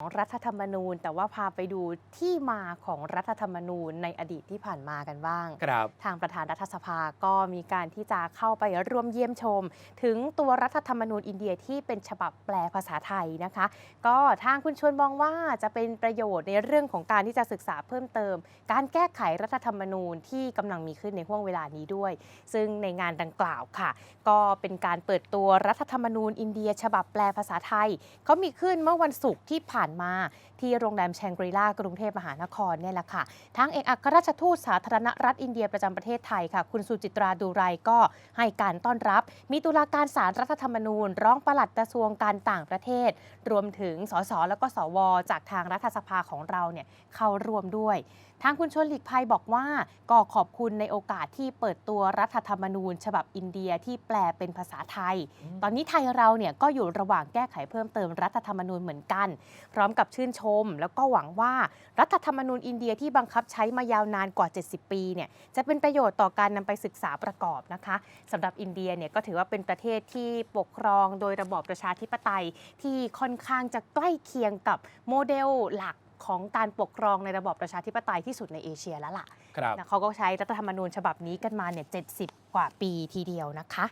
ของรัฐธรรมนูญ แต่ว่าพาไปดูที่มาของรัฐธรรมนูญในอดีตที่ผ่านมากันบ้าง ครับ ทางประธานรัฐสภาก็มีการที่จะเข้าไปร่วมเยี่ยมชม ถึงตัวรัฐธรรมนูญอินเดียที่เป็นฉบับแปลภาษาไทยนะคะ ก็ทางคุณชวนมองว่าจะเป็นประโยชน์ในเรื่องของการที่จะศึกษาเพิ่มเติม การแก้ไขรัฐธรรมนูญที่กำลังมีขึ้นในห่วงเวลานี้ด้วย ซึ่งในงานดังกล่าวค่ะ ก็เป็นการเปิดตัวรัฐธรรมนูญอินเดีย ฉบับแปลภาษาไทยเขามีขึ้นเมื่อวันศุกร์ที่ผ่านมา ที่โรงแรมแชงกรีลากรุงเทพมหานครเนี่ยแหละค่ะทางเอกอัครราชทูตสาธารณรัฐอินเดียประจำประเทศไทยค่ะ คุณสุจิตราดูไรก็ให้การต้อนรับ มีตุลาการสารรัฐธรรมนูญ ร้องปลัดกระทรวงการต่างประเทศ รวมถึงสสแล้วก็สว จากทางรัฐสภาของเราเนี่ยเข้าร่วมด้วยทางคุณชวนหลีกภัยบอกว่าก็ขอบคุณในโอกาสที่เปิดตัวรัฐธรรมนูญ ฉบับอินเดียที่แปลเป็นภาษาไทย ตอนนี้ไทยเราเนี่ยก็อยู่ระหว่างแก้ไขเพิ่มเติมรัฐธรรมนูญเหมือนกันพร้อมกับชื่นชม แล้วก็หวังว่ารัฐธรรมนูญอินเดียที่บังคับใช้มายาวนานกว่า 70 ปีเนี่ยจะเป็นประโยชน์ต่อการนำไปศึกษาประกอบนะคะสำหรับอินเดียเนี่ยก็ถือว่าเป็นประเทศที่ปกครองโดยระบอบประชาธิปไตยที่ค่อนข้างจะใกล้เคียงกับโมเดลหลักของการปกครองในระบอบประชาธิปไตยที่สุดในเอเชียแล้วล่ะครับนะเขาก็ใช้รัฐธรรมนูญฉบับนี้กันมาเนี่ย70กว่าปีทีเดียวนะคะ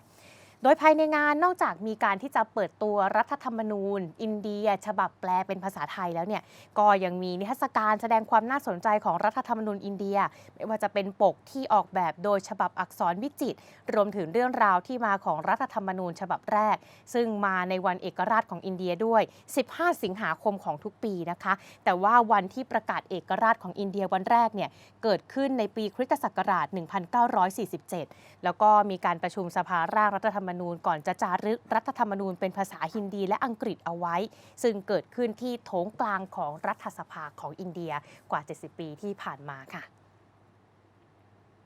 โดยภายในงานนอกจากมีการที่จะเปิดตัวรัฐธรรมนูญ อินเดีย ฉบับแปลเป็นภาษาไทยแล้วเนี่ยก็ยังมีนิทรรศการแสดงความน่าสนใจของรัฐธรรมนูญอินเดีย ไม่ว่าจะเป็นปกที่ออกแบบโดยฉบับอักษรวิจิตรรวมถึงเรื่องราวที่มาของรัฐธรรมนูญฉบับแรก ซึ่งมาในวันเอกราชของอินเดียด้วย 15 สิงหาคมของทุกปีนะคะ แต่ว่าวันที่ประกาศเอกราชของอินเดียวันแรกเนี่ยเกิดขึ้นในปีคริสตศักราช 1947 แล้วก็มีการประชุมสภาร่างรัฐธรรมมนูญก่อนจะจารึกรัฐธรรมนูญเป็นภาษาฮินดีและอังกฤษเอาไว้ ซึ่งเกิดขึ้นที่โถงกลางของรัฐสภาของอินเดียกว่า 70 ปีที่ผ่านมาค่ะ